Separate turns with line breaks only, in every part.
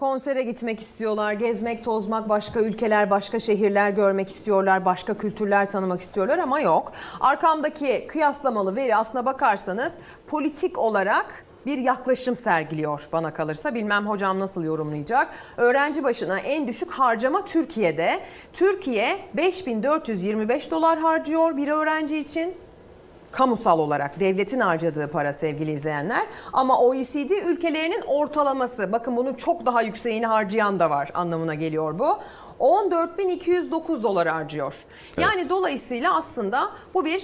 Konsere gitmek istiyorlar, gezmek, tozmak, başka ülkeler, başka şehirler görmek istiyorlar, başka kültürler tanımak istiyorlar ama yok. Arkamdaki kıyaslamalı veri aslına bakarsanız politik olarak bir yaklaşım sergiliyor bana kalırsa. Bilmem hocam nasıl yorumlayacak. Öğrenci başına en düşük harcama Türkiye'de. Türkiye 5425 dolar harcıyor bir öğrenci için kamusal olarak devletin harcadığı para sevgili izleyenler. Ama OECD ülkelerinin ortalaması bakın bunun çok daha yükseğini harcayan da var anlamına geliyor bu. 14.209 dolar harcıyor. Yani dolayısıyla aslında bu bir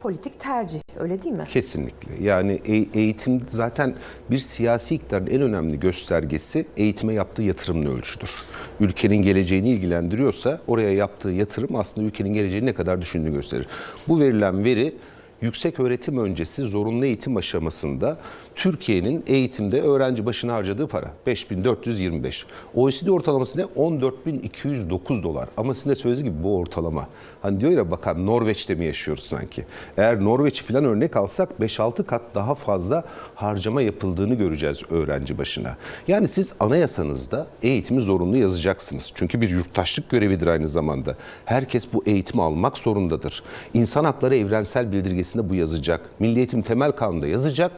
politik tercih öyle değil mi?
Kesinlikle. Yani e- eğitim zaten bir siyasi iktidarın en önemli göstergesi eğitime yaptığı yatırımla ölçüdür. Ülkenin geleceğini ilgilendiriyorsa oraya yaptığı yatırım aslında ülkenin geleceğini ne kadar düşündüğünü gösterir. Bu verilen veri yüksek öğretim öncesi zorunlu eğitim aşamasında Türkiye'nin eğitimde öğrenci başına harcadığı para 5425. OECD ortalaması ne? 14209 dolar. Ama sizin de söylediğiniz gibi bu ortalama. Hani diyor ya bakan Norveç'te mi yaşıyoruz sanki? Eğer Norveç falan örnek alsak 5-6 kat daha fazla harcama yapıldığını göreceğiz öğrenci başına. Yani siz anayasanızda eğitimi zorunlu yazacaksınız. Çünkü bir yurttaşlık görevidir aynı zamanda. Herkes bu eğitimi almak zorundadır. İnsan Hakları Evrensel Bildirgesi'nde bu yazacak. Milli Eğitim Temel Kanunu'nda yazacak.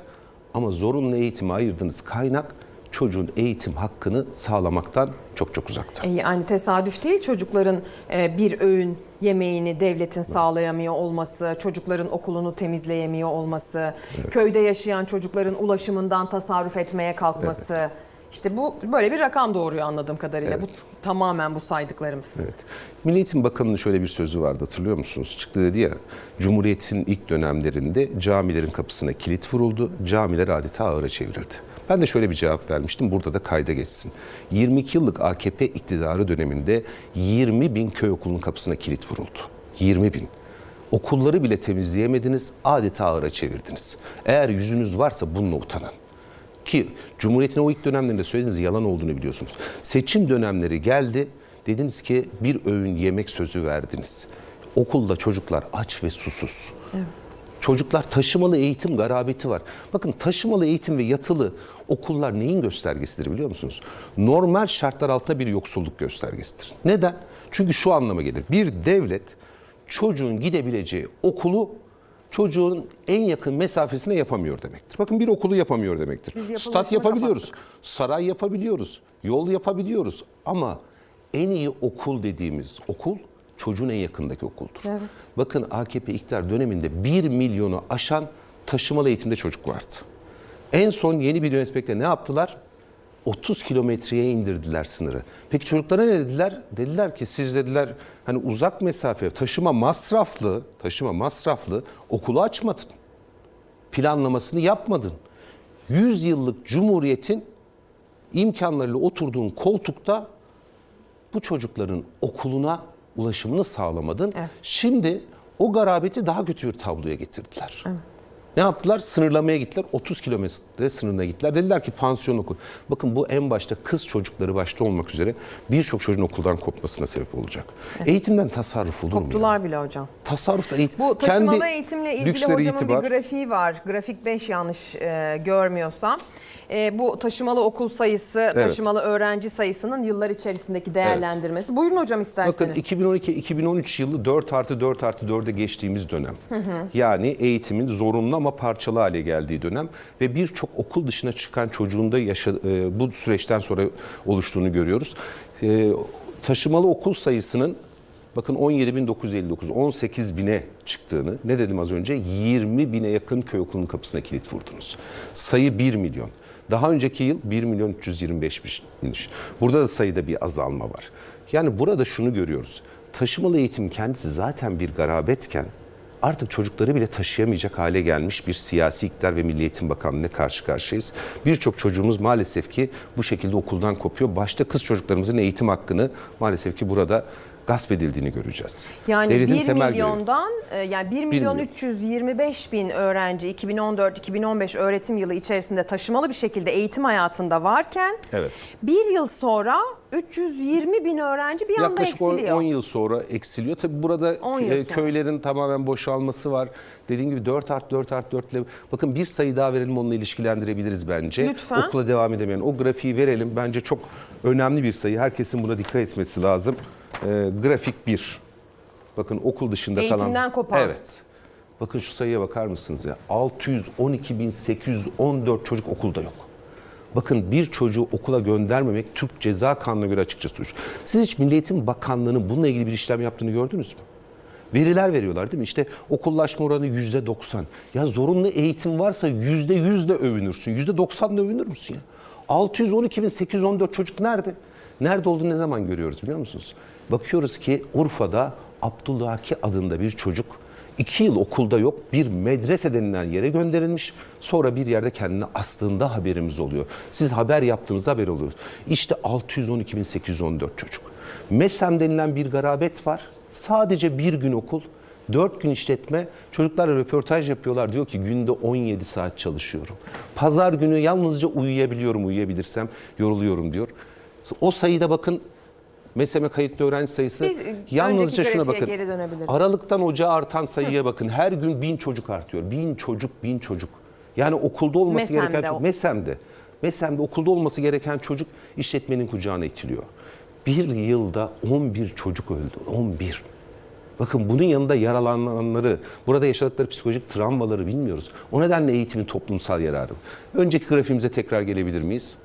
Ama zorunlu eğitime ayırdığınız kaynak çocuğun eğitim hakkını sağlamaktan çok çok uzakta.
E, Yani tesadüf değil çocukların e, bir öğün yemeğini devletin sağlayamıyor olması, çocukların okulunu temizleyemiyor olması, köyde yaşayan çocukların ulaşımından tasarruf etmeye kalkması. İşte bu böyle bir rakam doğuruyor anladığım kadarıyla. Bu tamamen bu saydıklarımız.
Evet. Milli Eğitim Bakanı'nın şöyle bir sözü vardı hatırlıyor musunuz? Çıktı dedi ya, Cumhuriyet'in ilk dönemlerinde camilerin kapısına kilit vuruldu, camiler adeta ağıra çevrildi. Ben de şöyle bir cevap vermiştim, burada da kayda geçsin. 22 yıllık AKP iktidarı döneminde 20 bin köy okulunun kapısına kilit vuruldu. 20 bin. Okulları bile temizleyemediniz, adeta ağıra çevirdiniz. Eğer yüzünüz varsa bununla utanın. Ki Cumhuriyet'in o ilk dönemlerinde söylediğiniz yalan olduğunu biliyorsunuz. Seçim dönemleri geldi. Dediniz ki bir öğün yemek sözü verdiniz. Okulda çocuklar aç ve susuz. Çocuklar taşımalı eğitim garabeti var. Bakın taşımalı eğitim ve yatılı okullar neyin göstergesidir biliyor musunuz? Normal şartlar altında bir yoksulluk göstergesidir. Neden? Çünkü şu anlama gelir. Bir devlet çocuğun gidebileceği okulu çocuğun en yakın mesafesine yapamıyor demektir. Bakın bir okulu yapamıyor demektir. Stat yapabiliyoruz,
kapattık.
saray yapabiliyoruz, yol yapabiliyoruz ama en iyi okul dediğimiz okul çocuğun en yakındaki okuldur.
Evet.
Bakın AKP iktidar döneminde 1 milyonu aşan taşımalı eğitimde çocuk vardı. En son yeni bir yönetmekle ne yaptılar? 30 kilometreye indirdiler sınırı. Peki çocuklara ne dediler? Dediler ki siz dediler hani uzak mesafe taşıma masraflı, taşıma masraflı okulu açmadın. Planlamasını yapmadın. 100 yıllık cumhuriyetin imkanlarıyla oturduğun koltukta bu çocukların okuluna ulaşımını sağlamadın.
Evet.
Şimdi o garabeti daha kötü bir tabloya getirdiler. Ne yaptılar? Sınırlamaya gittiler. 30 kilometre sınırına gittiler. Dediler ki pansiyon okul. Bakın bu en başta kız çocukları başta olmak üzere birçok çocuğun okuldan kopmasına sebep olacak. Eğitimden tasarruf olur mu?
Koptular bile hocam.
Tasarruf da eğitim.
Bu taşımalı
kendi
eğitimle ilgili hocamın
itibar.
bir grafiği var. Grafik 5 yanlış e, görmüyorsam. E, bu taşımalı okul sayısı, taşımalı öğrenci sayısının yıllar içerisindeki değerlendirmesi. Buyurun hocam isterseniz.
Bakın 2012-2013 yılı 4 artı 4 artı 4'e geçtiğimiz dönem. Yani eğitimin zorunlu ama parçalı hale geldiği dönem ve birçok okul dışına çıkan çocuğun da yaşa, e, bu süreçten sonra oluştuğunu görüyoruz. E, taşımalı okul sayısının bakın 17.959, 18 bine çıktığını, ne dedim az önce? 20 bine yakın köy okulunun kapısına kilit vurdunuz. Sayı 1 milyon. Daha önceki yıl 1 milyon 325 binmiş. Burada da sayıda bir azalma var. Yani burada şunu görüyoruz. Taşımalı eğitim kendisi zaten bir garabetken artık çocukları bile taşıyamayacak hale gelmiş bir siyasi iktidar ve Milli Eğitim Bakanlığı'na karşı karşıyayız. Birçok çocuğumuz maalesef ki bu şekilde okuldan kopuyor. Başta kız çocuklarımızın eğitim hakkını maalesef ki burada gasp edildiğini göreceğiz.
Yani
Devletin
1
temel görevi.
milyondan e, yani 1 milyon
milyon.
325 bin öğrenci 2014-2015 öğretim yılı içerisinde taşımalı bir şekilde eğitim hayatında varken
Evet.
bir yıl sonra 320 bin öğrenci bir anda
Yaklaşık 10
eksiliyor.
yıl sonra eksiliyor. Tabii burada
10 yıl
e, köylerin tamamen boşalması var. Dediğim gibi 4 art 4 art 4 ile bakın bir sayı daha verelim onunla ilişkilendirebiliriz bence.
Lütfen.
Okula devam edemeyen o grafiği verelim. Bence çok önemli bir sayı. Herkesin buna dikkat etmesi lazım. E, grafik 1. Bakın okul dışında kalan.
Eğitimden kopan.
Evet. Bakın şu sayıya bakar mısınız ya? 612.814 çocuk okulda yok. Bakın bir çocuğu okula göndermemek Türk Ceza Kanunu'na göre açıkça suç. Siz hiç Milli Eğitim Bakanlığı'nın bununla ilgili bir işlem yaptığını gördünüz mü? Veriler veriyorlar değil mi? İşte okullaşma oranı yüzde 90. Ya zorunlu eğitim varsa yüzde yüz de övünürsün. Yüzde 90 da övünür müsün ya? 612.814 çocuk nerede? Nerede olduğunu ne zaman görüyoruz biliyor musunuz? Bakıyoruz ki Urfa'da Abdullahki adında bir çocuk iki yıl okulda yok bir medrese denilen yere gönderilmiş. Sonra bir yerde kendini astığında haberimiz oluyor. Siz haber yaptığınızda haber oluyor. İşte 612.814 çocuk. MESEM denilen bir garabet var. Sadece bir gün okul, dört gün işletme. Çocuklarla röportaj yapıyorlar. Diyor ki günde 17 saat çalışıyorum. Pazar günü yalnızca uyuyabiliyorum, uyuyabilirsem yoruluyorum diyor. O sayıda bakın MESEM'e kayıtlı öğrenci sayısı
Biz,
yalnızca şuna bakın. Aralıktan ocağa artan sayıya bakın. Her gün bin çocuk artıyor. Bin çocuk, bin çocuk. Yani okulda olması
MESEM'de
gereken
o.
çocuk. MESEM'de. MESEM'de okulda olması gereken çocuk işletmenin kucağına itiliyor. Bir yılda 11 çocuk öldü. 11. Bakın bunun yanında yaralananları, burada yaşadıkları psikolojik travmaları bilmiyoruz. O nedenle eğitimin toplumsal yararı. Önceki grafiğimize tekrar gelebilir miyiz?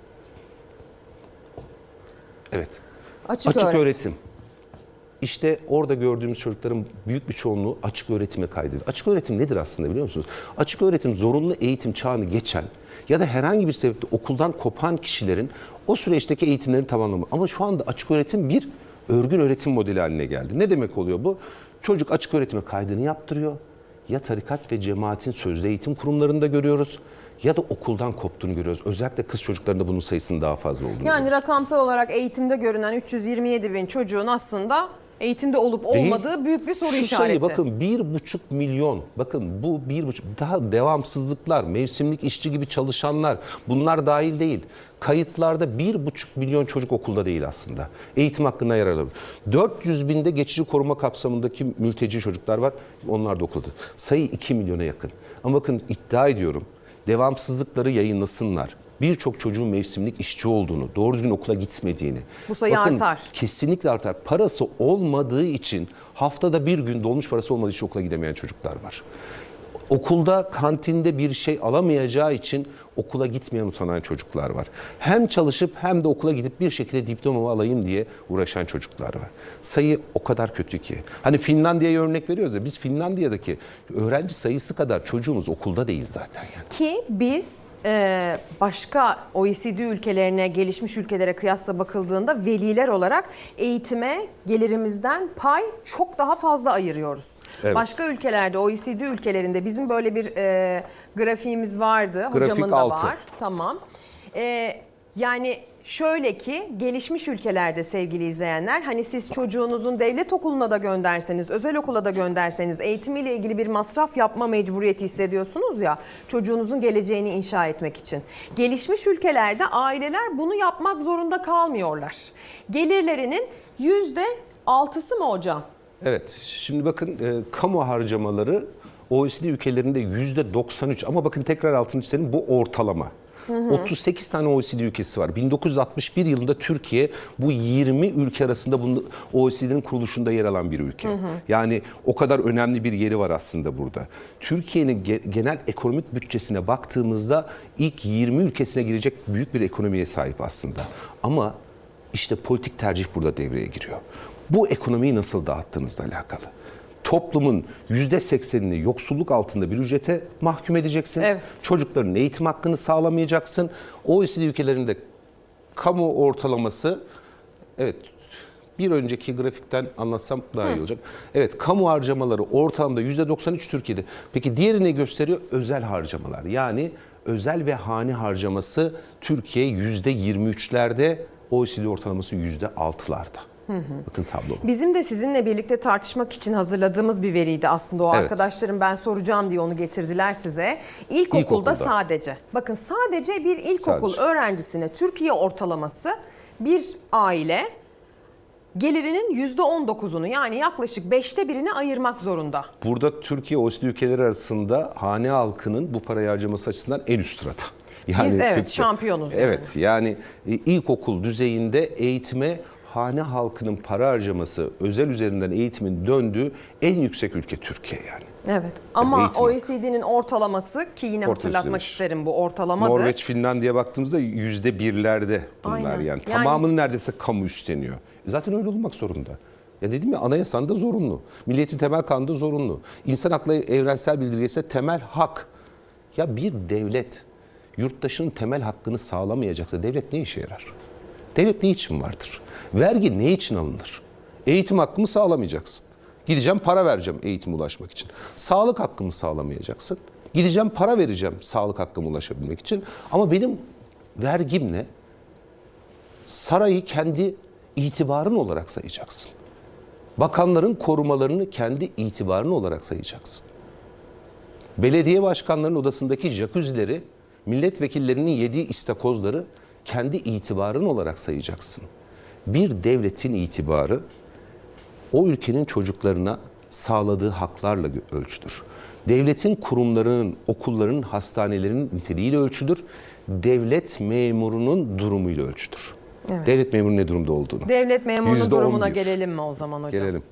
Evet.
Açık,
Açık
öğretim.
öğretim. İşte orada gördüğümüz çocukların büyük bir çoğunluğu açık öğretime kaydediyor. Açık öğretim nedir aslında biliyor musunuz? Açık öğretim zorunlu eğitim çağını geçen ya da herhangi bir sebeple okuldan kopan kişilerin o süreçteki eğitimlerini tamamlama. Ama şu anda açık öğretim bir örgün öğretim modeli haline geldi. Ne demek oluyor bu? Çocuk açık öğretime kaydını yaptırıyor. Ya tarikat ve cemaatin sözlü eğitim kurumlarında görüyoruz ya da okuldan koptuğunu görüyoruz. Özellikle kız çocuklarında bunun sayısının daha fazla olduğunu
Yani rakamsal olarak eğitimde görünen 327 bin çocuğun aslında eğitimde olup
Değil.
olmadığı büyük bir soru
Şu
işareti.
sayı bakın bir buçuk milyon. Bakın bu bir buçuk daha devamsızlıklar, mevsimlik işçi gibi çalışanlar bunlar dahil değil. Kayıtlarda bir buçuk milyon çocuk okulda değil aslında. Eğitim hakkına yer alıyor. 400 binde geçici koruma kapsamındaki mülteci çocuklar var. Onlar da okulda. Sayı 2 milyona yakın. Ama bakın iddia ediyorum devamsızlıkları yayınlasınlar. Birçok çocuğun mevsimlik işçi olduğunu, doğru düzgün okula gitmediğini.
Bu sayı artar.
Kesinlikle artar. Parası olmadığı için haftada bir gün dolmuş parası olmadığı için okula gidemeyen çocuklar var. Okulda kantinde bir şey alamayacağı için okula gitmeyen utanan çocuklar var. Hem çalışıp hem de okula gidip bir şekilde diplomamı alayım diye uğraşan çocuklar var. Sayı o kadar kötü ki. Hani Finlandiya'ya örnek veriyoruz ya biz Finlandiya'daki öğrenci sayısı kadar çocuğumuz okulda değil zaten yani.
Ki biz e, başka OECD ülkelerine, gelişmiş ülkelere kıyasla bakıldığında veliler olarak eğitime gelirimizden pay çok daha fazla ayırıyoruz.
Evet.
Başka ülkelerde, OECD ülkelerinde bizim böyle bir e, grafiğimiz vardı.
Grafik
Hocamın da
altı.
var. Tamam. E, yani şöyle ki gelişmiş ülkelerde sevgili izleyenler hani siz çocuğunuzun devlet okuluna da gönderseniz, özel okula da gönderseniz eğitimiyle ilgili bir masraf yapma mecburiyeti hissediyorsunuz ya çocuğunuzun geleceğini inşa etmek için. Gelişmiş ülkelerde aileler bunu yapmak zorunda kalmıyorlar. Gelirlerinin yüzde altısı mı hocam?
Evet, şimdi bakın e, kamu harcamaları OECD ülkelerinde yüzde 93 ama bakın tekrar altını çizelim bu ortalama. 38 tane OECD ülkesi var. 1961 yılında Türkiye bu 20 ülke arasında bunu OECD'nin kuruluşunda yer alan bir ülke. Yani o kadar önemli bir yeri var aslında burada. Türkiye'nin ge- genel ekonomik bütçesine baktığımızda ilk 20 ülkesine girecek büyük bir ekonomiye sahip aslında. Ama işte politik tercih burada devreye giriyor. Bu ekonomiyi nasıl dağıttığınızla alakalı. Toplumun %80'ini yoksulluk altında bir ücrete mahkum edeceksin.
Evet.
Çocukların eğitim hakkını sağlamayacaksın. OECD ülkelerinde kamu ortalaması evet bir önceki grafikten anlatsam daha iyi olacak. Evet kamu harcamaları ortalamda %93 Türkiye'de. Peki diğeri ne gösteriyor? Özel harcamalar. Yani özel ve hane harcaması Türkiye %23'lerde, OECD ortalaması %6'larda. Bakın tablo.
Bizim de sizinle birlikte tartışmak için hazırladığımız bir veriydi aslında o
Evet.
arkadaşlarım ben soracağım diye onu getirdiler size. İlkokulda,
İlkokulda.
sadece. Bakın sadece bir ilkokul
Sadece.
öğrencisine Türkiye ortalaması bir aile gelirinin %19'unu yani yaklaşık 5'te birini ayırmak zorunda.
Burada Türkiye OECD ülkeleri arasında hane halkının bu parayı harcaması açısından en üst sırada.
Biz evet,
kötü-
şampiyonuz yani.
Evet yani e, ilkokul düzeyinde eğitime hane halkının para harcaması, özel üzerinden eğitimin döndüğü en yüksek ülke Türkiye yani.
Evet. Ama OECD'nin ortalaması ki yine
Orta
hatırlatmak
üstlenmiş.
isterim bu ortalamadır.
Norveç, Finlandiya baktığımızda yüzde birlerde bunlar
Aynen.
yani.
Yani-
Tamamını neredeyse kamu üstleniyor. Zaten öyle olmak zorunda. Ya dedim ya anayasanda zorunlu. Milliyetin temel kanunda zorunlu. İnsan hakları evrensel bildirgesi temel hak. Ya bir devlet yurttaşının temel hakkını sağlamayacaksa devlet ne işe yarar? Devlet ne için vardır? Vergi ne için alınır? Eğitim hakkımı sağlamayacaksın. Gideceğim para vereceğim eğitime ulaşmak için. Sağlık hakkımı sağlamayacaksın. Gideceğim para vereceğim sağlık hakkıma ulaşabilmek için. Ama benim vergimle sarayı kendi itibarın olarak sayacaksın. Bakanların korumalarını kendi itibarın olarak sayacaksın. Belediye başkanlarının odasındaki jacuzzileri, milletvekillerinin yediği istakozları kendi itibarın olarak sayacaksın. Bir devletin itibarı o ülkenin çocuklarına sağladığı haklarla ölçülür. Devletin kurumlarının, okullarının, hastanelerinin niteliğiyle ölçülür. Devlet memurunun durumuyla ölçülür.
Evet.
Devlet memuru ne durumda olduğunu.
Devlet memurunun durumuna gelelim mi o zaman hocam?
Gelelim.